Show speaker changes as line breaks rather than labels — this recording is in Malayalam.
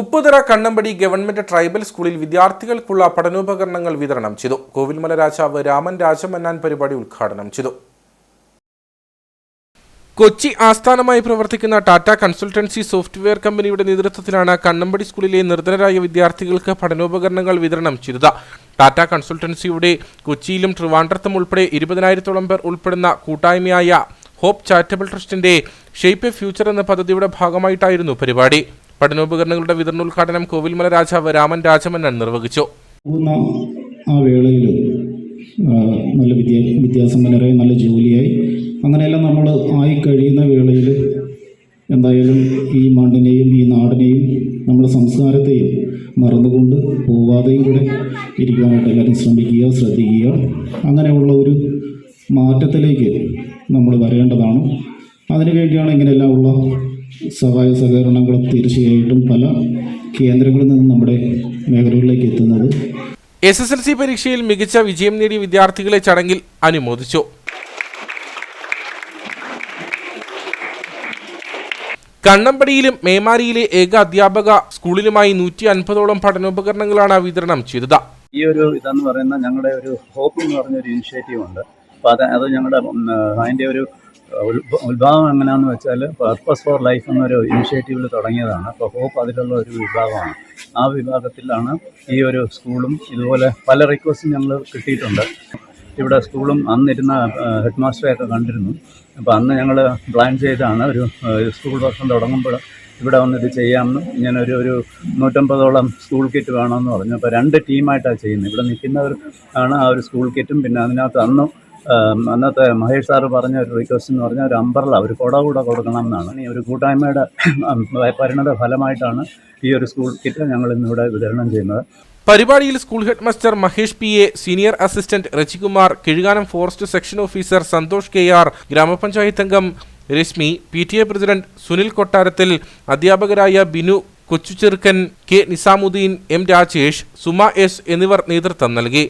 ഉപ്പുതറ കണ്ണമ്പടി ഗവൺമെന്റ് ട്രൈബൽ സ്കൂളിൽ വിദ്യാർത്ഥികൾക്കുള്ള പഠനോപകരണങ്ങൾ വിതരണം ചെയ്തു. കോവിൽമല രാജാവ് രാമൻ രാജമന്നാൻ പരിപാടി ഉദ്ഘാടനം ചെയ്തു. കൊച്ചി ആസ്ഥാനമായി പ്രവർത്തിക്കുന്ന ടാറ്റ കൺസൾട്ടൻസി സോഫ്റ്റ്വെയർ കമ്പനിയുടെ നേതൃത്വത്തിലാണ് കണ്ണമ്പടി സ്കൂളിലെ നിർധനരായ വിദ്യാർത്ഥികൾക്ക് പഠനോപകരണങ്ങൾ വിതരണം ചെയ്തത്. ടാറ്റ കൺസൾട്ടൻസിയുടെ കൊച്ചിയിലും ട്രിവാൻഡ്രത്തും ഉൾപ്പെടെ ഇരുപതിനായിരത്തോളം പേർ ഉൾപ്പെടുന്ന കൂട്ടായ്മയായ ഹോപ്പ് ചാരിറ്റബിൾ ട്രസ്റ്റിന്റെ ഷേപ്പ് എ ഫ്യൂച്ചർ എന്ന പദ്ധതിയുടെ ഭാഗമായിട്ടായിരുന്നു പരിപാടി. പഠനോപകരണങ്ങളുടെ വിതരണോദ്ഘാടനം കോവിൽമല രാജാവ് രാമൻ രാജമന്നൻ നിർവഹിച്ചു.
ആ വേളയിലും നല്ല വിദ്യാ വിദ്യാസമ്പന്നരായി നല്ല ജോലിയായി. അങ്ങനെയെല്ലാം നമ്മൾ ആയി കഴിയുന്ന വേളയിൽ എന്തായാലും ഈ മണ്ണിനെയും ഈ നാടിനെയും നമ്മുടെ സംസ്കാരത്തെയും മറന്നുകൊണ്ട് പോവാതെയും കൂടെ ഇരിക്കുവാനായിട്ട് എല്ലാവരും ശ്രമിക്കുക ശ്രദ്ധിക്കുക. അങ്ങനെയുള്ള ഒരു മാറ്റത്തിലേക്ക് നമ്മൾ വരേണ്ടതാണ്. അതിനുവേണ്ടിയാണ് ഇങ്ങനെയെല്ലാം ഉള്ള സഹായ സഹകരണങ്ങളും തീർച്ചയായിട്ടും പല കേന്ദ്രങ്ങളിൽ നിന്നും നമ്മുടെ മേഖലകളിലേക്ക് എത്തുന്നത്.
എസ് എസ് എൽ സി പരീക്ഷയിൽ മികച്ച വിജയം നേടിയ വിദ്യാർത്ഥികളെ ചടങ്ങിൽ അനുമോദിച്ചു. കണ്ണമ്പടിയിലും മേമാരിയിലെ ഏക അധ്യാപക സ്കൂളിലുമായി നൂറ്റി അൻപതോളം പഠനോപകരണങ്ങളാണ് വിതരണം ചെയ്തത്.
ഈ ഒരു ഇതെന്ന് പറയുന്ന ഞങ്ങളുടെ ഒരു ഹോപ്പ് എന്ന് പറഞ്ഞൊരു ഇനിഷ്യേറ്റീവ് ഉണ്ട്. അപ്പോൾ അത് അത് ഞങ്ങളുടെ അതിന്റെ ഒരു ഉത്ഭ- ഉത്ഭാവം എങ്ങനെയാണെന്ന് വെച്ചാൽ പർപ്പസ് ഫോർ ലൈഫ് എന്നൊരു ഇനിഷ്യേറ്റീവിൽ തുടങ്ങിയതാണ്. അപ്പോൾ ഹോപ്പ് അതിലുള്ള ഒരു വിഭാഗമാണ്. ആ വിഭാഗത്തിലാണ് ഈ ഒരു സ്കൂളും ഇതുപോലെ പല റിക്വസ്റ്റും ഞങ്ങൾ കിട്ടിയിട്ടുണ്ട്. ഇവിടെ സ്കൂളും അന്നിരുന്ന ഹെഡ് മാസ്റ്ററെയൊക്കെ കണ്ടിരുന്നു. അപ്പോൾ അന്ന് ഞങ്ങൾ പ്ലാൻ ചെയ്താണ് ഒരു സ്കൂൾ വർഷം തുടങ്ങുമ്പോൾ ഇവിടെ വന്നിത് ചെയ്യാമെന്നും. ഇങ്ങനെ ഒരു ഒരു നൂറ്റമ്പതോളം സ്കൂൾ കിറ്റ് വേണമെന്ന് പറഞ്ഞു. അപ്പോൾ രണ്ട് ടീമായിട്ടാണ് ചെയ്യുന്നത്. ഇവിടെ നിൽക്കുന്നവർ ആണ് ആ ഒരു സ്കൂൾ കിറ്റും പിന്നെ അതിനകത്ത് അന്ന് അന്നത്തെ മഹേഷ് സാറ് പറഞ്ഞ ഒരു റിക്വസ്റ്റ് എന്ന് പറഞ്ഞാൽ ഒരു അമ്പർല ഒരു കുട കൂടെ കൊടുക്കണം എന്നാണ് ഈ ഒരു കൂട്ടായ്മയുടെ പരിണത ഫലമായിട്ടാണ് ഈ ഒരു സ്കൂൾ കിറ്റ് ഞങ്ങൾ ഇന്നിവിടെ വിതരണം ചെയ്യുന്നത്.
പരിപാടിയിൽ school head master Mahesh P A senior assistant Rajikumar Kizhukanam forest section officer Santhosh K R ഗ്രാമപഞ്ചായത്ത് അംഗം Reshmi P T A president Sunil Kottarathil അധ്യാപകരായ Binu Kochucherukkan K Nizamuddin M Rajesh Suma S എന്നിവർ നേതൃത്വം നൽകി.